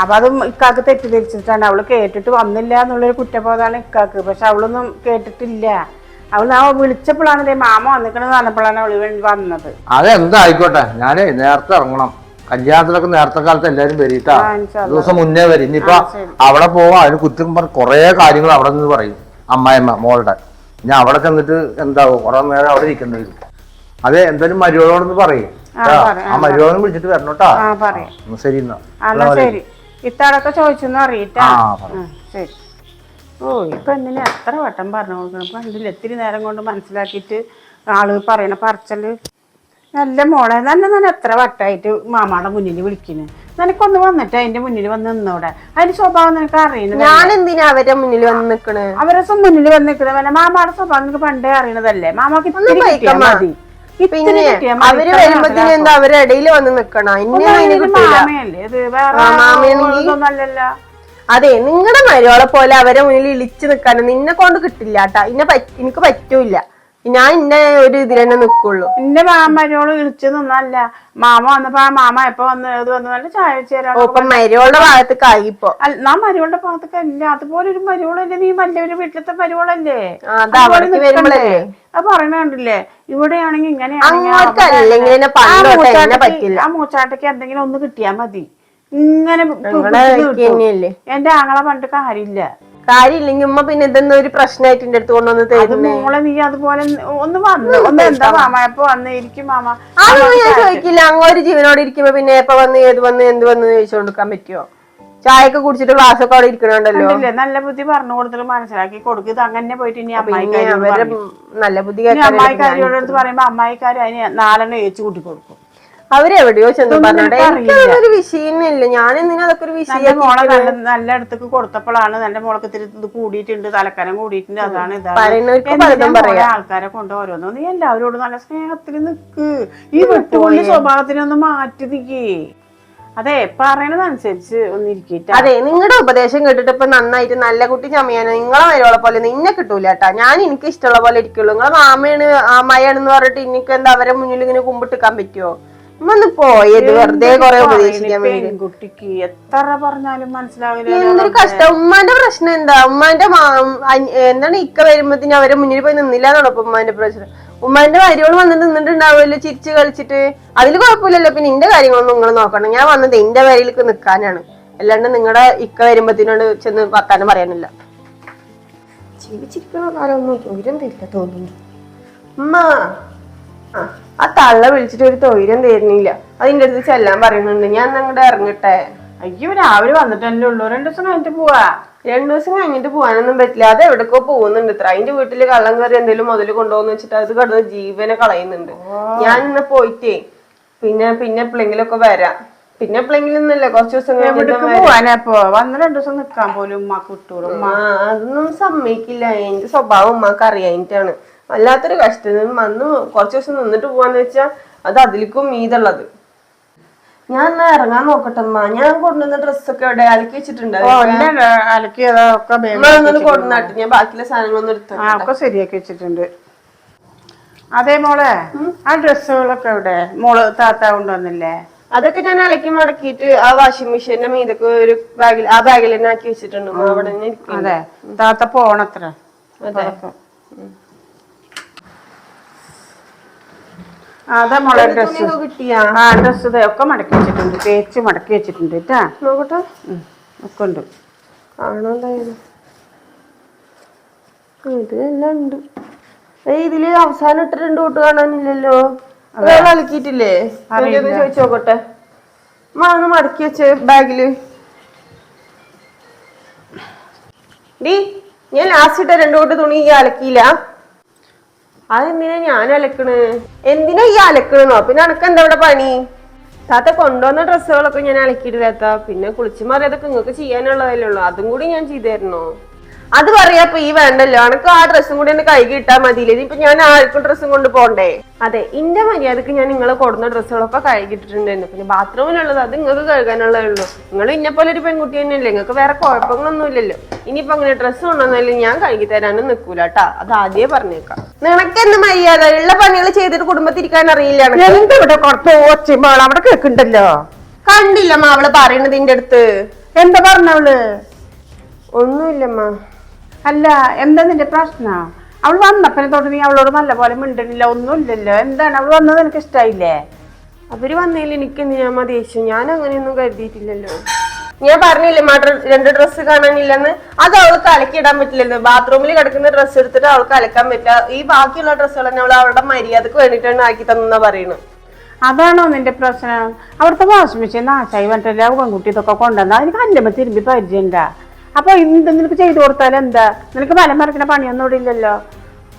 അപ്പൊ അത് ഇക്കാക്ക് തെറ്റിദ്ധരിച്ചിട്ടാണ്. അവൾ കേട്ടിട്ട് വന്നില്ല എന്നുള്ളൊരു കുറ്റബോധമാണ് ഇക്കാക്ക്. പക്ഷെ അവളൊന്നും കേട്ടിട്ടില്ല. അവൾ ആ വിളിച്ചപ്പോഴാണ് മാമ വന്നിക്കണെന്ന് പറഞ്ഞപ്പോഴാണ് അവൾ വന്നത്. അതെന്തായിക്കോട്ടെ. ഞാൻ നേരത്തെ ഇറങ്ങണം. കല്യാണത്തിലൊക്കെ നേരത്തെ കാലത്ത് എല്ലാരും വരിട്ടാ. ദിവസം മുന്നേ വരും. ഇനിയിപ്പൊ. അവിടെ പോവാ അതിന് കുറ്റം പറഞ്ഞ് കൊറേ കാര്യങ്ങൾ അവിടെ നിന്ന് പറയും. അമ്മായിമ്മ മോളുടെ. ഞാൻ അവിടെ ചെന്നിട്ട് എന്താവും കുറെ നേരം അവിടെ ഇരിക്കേണ്ടി വരും. അതെ എന്തായാലും മരുവളോടൊന്ന് പറയും. ആ, മരുവളൊന്ന് വിളിച്ചിട്ട് വരണം കേട്ടോ. ശരി എന്നാ. ശരി. ഇത്താടൊക്കെ ചോദിച്ചെന്ന് അറിയിട്ടാ ശരി. ഓ ഇപ്പൊ എന്തിനാ എത്ര വട്ടം പറഞ്ഞു കൊടുക്കണം? കണ്ടില്ല ഇത്തിരി നേരം കൊണ്ട് മനസ്സിലാക്കിയിട്ട് ആൾ പറയണ പറച്ചൽ. നല്ല മോളെ. തന്നെ ഞാൻ എത്ര വട്ടമായിട്ട് മാമാടെ മുന്നിൽ വിളിക്കുന്നു നിനക്കൊന്ന് വന്നിട്ട് അതിന്റെ മുന്നിൽ വന്ന് നിന്നോടെ. അതിന്റെ സ്വഭാവം നിനക്ക് അറിയുന്നത് ഞാൻ എന്തിനാ അവരുടെ മുന്നിൽ വന്ന് നിക്കണ്? അവരെ മുന്നിൽ വന്ന് നിൽക്കുന്നത് മാമാടെ സ്വഭാവം നിനക്ക് പണ്ടേ അറിയണതല്ലേ? മാമാക്ക് മതി. പിന്നെ അവർ ഇത്ര വരുമ്പത്തിന് എന്താ അവരുടെ ഇടയിൽ വന്ന് നിക്കണം? മാമയല്ലേ? അതെ നിങ്ങളുടെ മരുവളെ പോലെ അവരെ മുന്നിൽ ഇളിച്ചു നിക്കാനും നിന്നെ കൊണ്ട് കിട്ടില്ല കേട്ടാ. ഇന്നെ എനിക്ക് പറ്റൂല ഞാൻ ഇന്ന ഒരു ഇതിൽ തന്നെ നിക്കുള്ളൂ. എന്റെ മാമരോൾ വിളിച്ചു നിന്നല്ല. മാമ വന്നപ്പോ ആ മാമ എപ്പോ വന്ന് അത് വന്ന് നല്ല ചായ വെച്ച് തരാം ഓ ഇപ്പൊ മരുവളുടെ ഭാഗത്തേക്ക് ആയി ഇപ്പൊ അല്ല, നാ മരുവളുടെ ഭാഗത്തൊക്കെ അല്ല. അതുപോലെ ഒരു മരുവളല്ലേ നീ? വല്ലവര് വീട്ടിലത്തെ മരുവളല്ലേ ആ, അത് അവിടേക്ക് വരുമ്പളല്ലേ? അത് പറയണ കണ്ടില്ലേ? ഇവിടെയാണെങ്കിൽ ഇങ്ങനെ അങ്ങോട്ടല്ല, ഇങ്ങനെ പണ്ടോട്ടെ എന്നെ പറ്റില്ല. ആ മൂച്ചാട്ടയ്ക്ക് എന്തെങ്കിലും ഒന്ന് കിട്ടിയാ മതി. ഇങ്ങനെ പു- നിങ്ങളെ പിടിച്ച് നിർത്തും. തന്നെയല്ലേ എന്റെ ആങ്ങളെ പണ്ട് കാര്യമില്ല കാര്യമില്ലെങ്കിൽ ഉമ്മ പിന്നെ ഇതൊന്നും ഒരു പ്രശ്നമായിട്ട് എന്റെ അടുത്ത് കൊണ്ടുവന്ന് അത് തരുന്നേ. മോളെ നീ അതുപോലെ ഒന്ന് വന്ന് ഒന്ന് എന്താ മാമ എപ്പോ വന്ന്? ഇരിക്കും മാമ. അതൊന്നും ഞാൻ ചോദിക്കില്ല. അങ്ങോട്ട് ജീവനോട് ഇരിക്കുമ്പോ പിന്നെ എപ്പോ വന്ന് ഏത് വന്ന് എന്ത് വന്ന് ചോദിച്ചു കൊടുക്കാൻ പറ്റുമോ ചായയൊക്കെ കുടിച്ചിട്ട് ക്ലാസ് ഒക്കെ അവിടെ ഇരിക്കണുണ്ടല്ലോ. കണ്ടില്ലേ? നല്ല ബുദ്ധി പറഞ്ഞു കൊടുത്തിട്ട് മനസ്സിലാക്കി കൊടുക്കുക ഇത് അങ്ങനെ പോയിട്ട് ഇനി പിന്നെ അമ്മായിക്കാരോട് അവരെ നല്ല ബുദ്ധി കേൾക്കാൻ അമ്മായിക്കാരിയോട് അടുത്ത് പറയുമ്പോ അമ്മായിക്കാരി അതിന് നാലെണ്ണം ഏച്ചു കൂട്ടി കൊടുക്കും അവരെവിടെയോ ചെന്ന് പറഞ്ഞു പറഞ്ഞോട്ടെ എനിക്കറിയില്ല. എനിക്കതൊരു വിഷയമില്ല ഞാൻ എന്തിനാ അതൊക്കെ ഒരു വിഷയം മോളെ നല്ല നല്ല അടുത്തേക്ക് കൊടുത്തപ്പോഴാണ് നല്ല മോളൊക്കെ ഇത്തിരി ഇത് കൂടിയിട്ടുണ്ട് തലക്കനം കൂടിയിട്ടുണ്ട്. അതാണ് ഇതാണ്. ആൾക്കാരെ കൊണ്ട് ഓരോന്നും? നീ എല്ലാവരോടും നല്ല സ്നേഹത്തിൽ നിക്ക്. ഈ വെട്ടുപോലെ സ്വഭാവത്തിനൊന്ന് മാറ്റി നിക്കേ. അതെ പറയണതനുസരിച്ച് ഒന്നിരിക്കട്ടെ അതെ നിങ്ങളുടെ ഉപദേശം കേട്ടിട്ട് ഇപ്പൊ നന്നായിട്ട് നല്ല കുട്ടി ചമയാനോ നിങ്ങളെ മരുവളെ പോലെ നിന്നെ കിട്ടൂല കേട്ടാ ഞാൻ എനിക്ക് ഇഷ്ടമുള്ള പോലെ ഇരിക്കുള്ളൂ. നിങ്ങളെ മാമയാണ് ആമയാണെന്ന് പറഞ്ഞിട്ട് എനിക്ക് എന്താ അവരെ മുന്നിൽ ഇങ്ങനെ കുമ്പിട്ടിക്കാൻ പറ്റുമോ ഒന്ന് പോയത് വെറുതെ കൊറേ ഉപദേശിക്കാൻ വേണ്ടി പെൺകുട്ടിക്ക്? എത്ര പറഞ്ഞാലും മനസ്സിലാവില്ല എന്തൊരു കഷ്ടം. ഉമ്മാന്റെ പ്രശ്നം എന്താ? ഉമ്മാന്റെ എന്താണ് ഇക്ക വരുമ്പത്തിന് അവരെ മുന്നിൽ പോയി നിന്നില്ല എന്നാണ് ഉമ്മാന്റെ പ്രശ്നം? ഉമ്മാന്റെ ഭാര്യയോട് വന്ന് നിന്നിട്ടുണ്ടാവുമല്ലോ ചിരിച്ച് കളിച്ചിട്ട്. അതിൽ കുഴപ്പമില്ലല്ലോ. പിന്നെ എന്റെ കാര്യങ്ങളൊന്നും നിങ്ങൾ നോക്കണം ഞാൻ വന്നത് എന്റെ വരയിലേക്ക് നിൽക്കാനാണ് അല്ലാണ്ട് നിങ്ങളുടെ ഇക്ക വരുമ്പത്തിനോട് ചെന്ന് വർത്താനം പറയാനില്ല. ജീവിച്ചിരിക്കുന്ന കാലമൊന്നും ഒന്നും തരില്ല തോന്നുന്നു. ഉമ്മ. ആ, ആ തള്ള വിളിച്ചിട്ട് ഒരു തൊയിരം തരുന്നില്ല. അതിന്റെ അടുത്ത് ചെല്ലാൻ പറയുന്നുണ്ട്. ഞാൻ അങ്ങോട്ട് ഇറങ്ങട്ടെ. അയ്യോ രാവിലെ വന്നിട്ടല്ലേ ഉള്ളൂ? രണ്ടു ദിവസം കഴിഞ്ഞിട്ട് പോവാ. രണ്ടു ദിവസം കഴിഞ്ഞിട്ട് പോകാനൊന്നും പറ്റില്ല. അത് എവിടേക്കോ പോകുന്നുണ്ട് ഇത്ര. അതിന്റെ വീട്ടിൽ കള്ളം കയറി എന്തെങ്കിലും മുതൽ കൊണ്ടുപോകുന്ന വെച്ചിട്ട് അത് കടന്ന് ജീവനെ കളയുന്നുണ്ട്. ഞാൻ ഇന്ന് പോയിട്ടേ. പിന്നെ പിന്നെ എപ്പോഴെങ്കിലും ഒക്കെ വരാം. പിന്നെ എപ്പോഴെങ്കിലും കുറച്ച് ദിവസം എവിടേക്ക് വന്ന് രണ്ടു ദിവസം നിക്കാൻ പോലും ഉമ്മാക്ക് വിട്ടൂടും ആ അതൊന്നും സമ്മതിക്കില്ല. എന്റെ സ്വഭാവം ഉമ്മാക്ക് അറിയാനിട്ടാണ് വല്ലാത്തൊരു കഷ്ടം. വന്ന് കുറച്ച് ദിവസം നിന്നിട്ട് പോവാന്ന് വെച്ചാൽ അത് അതിലേക്കും മീതുള്ളത്. ഞാൻ എന്നാ ഇറങ്ങാൻ നോക്കട്ടെ അമ്മ ഞാൻ കൊണ്ടുവന്ന ഡ്രസ്സൊക്കെ എവിടെ? അലക്കി വെച്ചിട്ടുണ്ട്. കൊണ്ടുവന്നിട്ട് ഞാൻ ബാക്കിയുള്ള സാധനങ്ങളൊന്നും എടുത്തു ശരിയാക്കി വെച്ചിട്ടുണ്ട്. അതെ മോളെ ആ ഡ്രസ്സുകളൊക്കെ എവിടെ? മോൾ താത്ത കൊണ്ടുവന്നില്ലേ? അതൊക്കെ ഞാൻ അലക്കി മടക്കിയിട്ട് ആ വാഷിംഗ് മെഷീന്റെ മീതൊക്കെ ഒരു ബാഗിൽ ആ ബാഗിൽ തന്നെ ആക്കി വെച്ചിട്ടുണ്ട്. അവിടെ അതെ. താത്ത പോണത്ര. അതെ. അതെ മോളെ ഡ്രസ്സ്. കിട്ടിയാ? ആ ഡ്രസ്സ് ഒക്കെ മടക്കി വെച്ചിട്ടുണ്ട്. തേച്ച് മടക്കി വെച്ചിട്ടുണ്ട് കേട്ടാ നോക്കട്ടെ. ഒക്കെ ഉണ്ട്. കാണാണ്ടായിരുന്നു ഇത് എല്ലാം ഉണ്ട്. ഇതിൽ അവസാനം ഇട്ട രണ്ട് കൂട്ട് കാണാനില്ലല്ലോ? വേറെ അലക്കിയിട്ടില്ലേ? ചോദിച്ചു നോക്കട്ടെ. മാങ്ങ മടക്കി വെച്ച് ബാഗിൽ. ഡി ഞാൻ ലാസ്റ്റ് ഇട്ട രണ്ടു കൂട്ട് തുണി അലക്കിയില്ല. അതെന്തിനാ ഞാൻ അലക്കണ്? എന്തിനാ ഈ അലക്കണെന്നോ? പിന്നെ അനക്ക് എന്താ ഇവിടെ പണി? താത്ത കൊണ്ടുവന്ന ഡ്രസ്സുകളൊക്കെ ഞാൻ അലക്കിയിട്ട് താത്ത പിന്നെ കുളിച്ചു മാറിയതൊക്കെ നിങ്ങൾക്ക് ചെയ്യാനുള്ളതല്ലേ ഉള്ളൂ. അതും കൂടി ഞാൻ ചെയ്തു തരണോ? അത് പറയാ ഈ വേണ്ടല്ലോ. അനക്ക് ആ ഡ്രസ്സും കൂടി എന്നെ കൈ കിട്ടാൻ മതിയില്ലേ? ഇപ്പൊ ഞാൻ ആർക്കും ഡ്രസ്സും കൊണ്ട് പോണ്ടേ? അതെ ഇന്റെ മര്യാദയ്ക്ക് ഞാൻ നിങ്ങളെ കൊടുന്ന ഡ്രസ്സുകളൊക്കെ കഴുകിട്ടിട്ടുണ്ടായിരുന്നു പിന്നെ ബാത്റൂമിലുള്ളത് അത് നിങ്ങൾക്ക് കഴുകാനുള്ളതേ ഉള്ളൂ. നിങ്ങൾ ഇന്നെ പോലെ ഒരു പെൺകുട്ടി തന്നെയല്ലേ? നിങ്ങൾക്ക് വേറെ കുഴപ്പങ്ങളൊന്നും ഇല്ലല്ലോ. ഇനിയിപ്പോ അങ്ങനെ ഡ്രസ്സ് കൊണ്ടുവന്നാലും ഞാൻ കഴുകി തരാനും നിൽക്കൂല കേട്ടാ അത് ആദ്യം പറഞ്ഞേക്കാം. നിനക്ക് എന്ത് മര്യാദ? ഉള്ള പണികൾ ചെയ്തിട്ട് കുടുംബത്തിരിക്കാൻ അറിയില്ല? എന്താ ഇവിടെ കുറച്ച് അവിടെ കേൾക്കുന്നുണ്ടല്ലോ കണ്ടില്ലമ്മ അവൾ പറയണത് ഇന്റെ അടുത്ത്. എന്താ പറഞ്ഞവൾ? ഒന്നുമില്ലമ്മ. അല്ല എന്താ നിന്റെ പ്രശ്നം? അവൾ വന്നപ്പനെ തൊട്ട് നീ അവളോട് നല്ലപോലെ മിണ്ടണില്ല ഒന്നുമില്ലല്ലോ. എന്താണ്? അവൾ വന്നത് നിനക്ക് ഇഷ്ടായില്ലേ അവർ വന്നതിൽ എനിക്ക് എന്തിനാ ദേഷ്യം ഞാൻ അങ്ങനെയൊന്നും കരുതിയിട്ടില്ലല്ലോ. ഞാൻ പറഞ്ഞില്ലേ മാ രണ്ട് ഡ്രസ്സ് കാണാനില്ലെന്ന്? അത് അവൾക്ക് അലക്കിയിടാൻ പറ്റില്ലല്ലോ. ബാത്റൂമിൽ കിടക്കുന്ന ഡ്രസ്സ് എടുത്തിട്ട് അവൾക്ക് അലക്കാൻ പറ്റില്ല. ഈ ബാക്കിയുള്ള ഡ്രസ്സുകൾ തന്നെ അവൾ അവളുടെ മര്യാദയ്ക്ക് വേണ്ടിയിട്ടാണ് ആക്കി തന്നെന്നാ പറയുന്നത് അതാണോ നിന്റെ പ്രശ്നം? അവിടുത്തെ വാഷിംഗ് മെഷീൻ നാശായി പറഞ്ഞില്ല പെൺകുട്ടി ഇതൊക്കെ കൊണ്ടുവന്നാൽ എനിക്ക് കല്ലുമ്പോ തിരുമ്പി പരിചയണ്ട അപ്പൊ എന്ത് നിനക്ക് ചെയ്തു കൊടുത്താൽ എന്താ? നിനക്ക് ബലം മറിക്കണ പണിയൊന്നും ഇവിടെ ഇല്ലല്ലോ.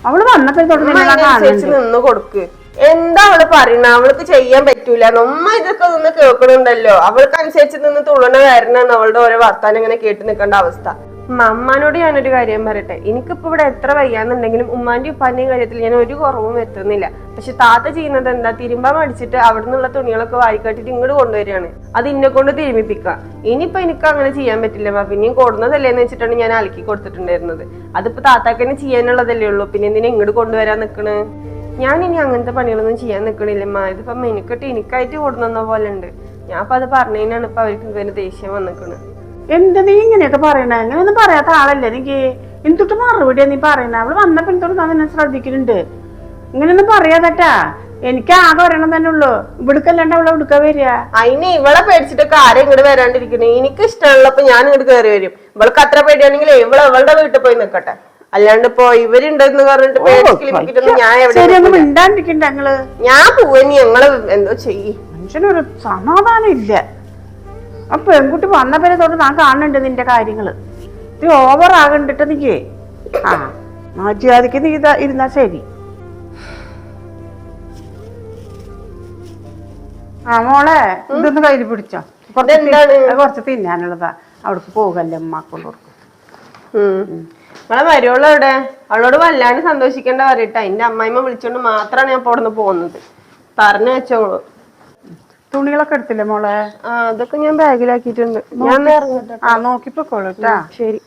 അവൾ വന്നപ്പോ തൊട്ട് നിന്നെ ഞാൻ അതിനനുസരിച്ച് കാണുന്നുണ്ട് നിന്ന് കൊടുക്ക്. എന്താ അവൾ പറയണ അവൾക്ക് ചെയ്യാൻ പറ്റൂല. നമ്മ ഇതൊക്കെ നിന്ന് കേൾക്കണുണ്ടല്ലോ. അവൾക്ക് അനുസരിച്ച് നിന്ന് തുള്ളണ കാരനാണ് അവളുടെ ഓരോ വർത്താനം ഇങ്ങനെ കേട്ട് നിൽക്കേണ്ട അവസ്ഥ. ഉമ്മ, അമ്മാനോട് ഞാനൊരു കാര്യം പറയട്ടെ. എനിക്കിപ്പോ ഇവിടെ എത്ര വയ്യാന്നുണ്ടെങ്കിലും ഉമ്മാന്റെ ഉപ്പാന്റെയും കാര്യത്തിൽ ഞാൻ ഒരു കുറവും എത്തുന്നില്ല. പക്ഷെ താത്ത ചെയ്യുന്നത് എന്താ? തിരുമ്പാൻ മടിച്ചിട്ട് അവിടെ നിന്നുള്ള തുണികളൊക്കെ വാരിക്കാട്ടിട്ട് ഇങ്ങോട്ട് കൊണ്ടുവരികയാണ്. അത് ഇന്നെ കൊണ്ട് തിരുമിപ്പിക്കുക. ഇനിയിപ്പോ എനിക്ക് അങ്ങനെ ചെയ്യാൻ പറ്റില്ല. പിന്നെയും കൊടുന്നതല്ലേന്ന് വെച്ചിട്ടാണ് ഞാൻ അലക്കി കൊടുത്തിട്ടുണ്ടായിരുന്നത്. അതിപ്പോ താത്താക്കന്നെ ചെയ്യാനുള്ളതല്ലേ ഉള്ളൂ. പിന്നെ എന്തിനാ ഇങ്ങോട്ട് കൊണ്ടുവരാൻ നിക്കണ്? ഞാൻ ഇനി അങ്ങനത്തെ പണികളൊന്നും ചെയ്യാൻ നിക്കണില്ലമ്മ ഇതിപ്പം എനിക്കിട്ട് എനിക്കായിട്ട് കൊടുന്ന പോലെ ഉണ്ട് ഞാൻ അപ്പൊ അത് പറഞ്ഞതിനാണ് ഇപ്പൊ അവർക്ക് ദേഷ്യം വന്നിക്കണ്. എന്ത് നീ ഇങ്ങനെയൊക്കെ പറയണ? ഒന്നും പറയാത്ത ആളല്ലേ എനിക്ക് എന്തൊട്ട് മറുപടിയാ നീ പറയണ. അവൾ വന്നപ്പോ എന്തൊട്ട് ഞാൻ നിന്നെ ശ്രദ്ധിക്കുന്നുണ്ട്. ഇങ്ങനെയൊന്നും പറയാതട്ടാ. എനിക്ക് ആകെ ഒരെണ്ണം തന്നെ ഉള്ളു. ഇവിടുക്കല്ലാണ്ട് അവളെ ഇവിടുക്ക വരിക? അതിന് ഇവളെ പേടിച്ചിട്ടൊക്കെ ആരും ഇങ്ങോട്ട് വരാണ്ടിരിക്കുന്നു എനിക്ക് ഇഷ്ടമുള്ളപ്പോ ഞാൻ ഇങ്ങോട്ട് കയറി വരും. ഇവൾക്ക് അത്ര പേടിയാണെങ്കിൽ ഇവൾ അവളുടെ വീട്ടിൽ പോയി നിക്കട്ടെ. അല്ലാണ്ട് ഇപ്പൊ ഇവരുണ്ടെന്ന് പറഞ്ഞിട്ട് ഞാൻ എവിടെ. മിണ്ടാണ്ടിരിക്കണ്ട ഞങ്ങൾ ഞാൻ പോവനി ഞങ്ങൾ എന്തോ ചെയ്യ്. മനുഷ്യനൊരു സമാധാനം ഇല്ല. ആ പെൺകുട്ടി വന്ന പേരെ തൊട്ട് ഞാൻ കാണുന്നുണ്ട് നിന്റെ കാര്യങ്ങൾ. ഇത് ഓവർ ആകണ്ടിട്ട് നീക്കേ. ആ മര്യാദയ്ക്ക് നീ ഇതാ ഇരുന്നാ ശരി. ആ മോളെ ഇതൊന്ന് കയ്യിൽ പിടിച്ചോ. കുറച്ച് തിന്നാനുള്ളതാ. അവിടേക്ക് പോകല്ലേ ഉമ്മാക്കുള്ള ഉം. നമ്മളെ എവിടെ അവളോട് വല്ലാണ്ട് സന്തോഷിക്കേണ്ട പറയട്ടെ എന്റെ അമ്മായിമ്മ വിളിച്ചോണ്ട് മാത്രാണ് ഞാൻ അവിടെ നിന്ന് പോകുന്നത്. പറഞ്ഞു വെച്ചോളൂ. തുണികളൊക്കെ എടുത്തില്ലേ മോളെ? ആ അതൊക്കെ ഞാൻ ബാഗിലാക്കിയിട്ടുണ്ട്. ഞാൻ ഇറങ്ങട്ടെ ആ നോക്കിപ്പോക്കോളൂ കേട്ടാ ശരി.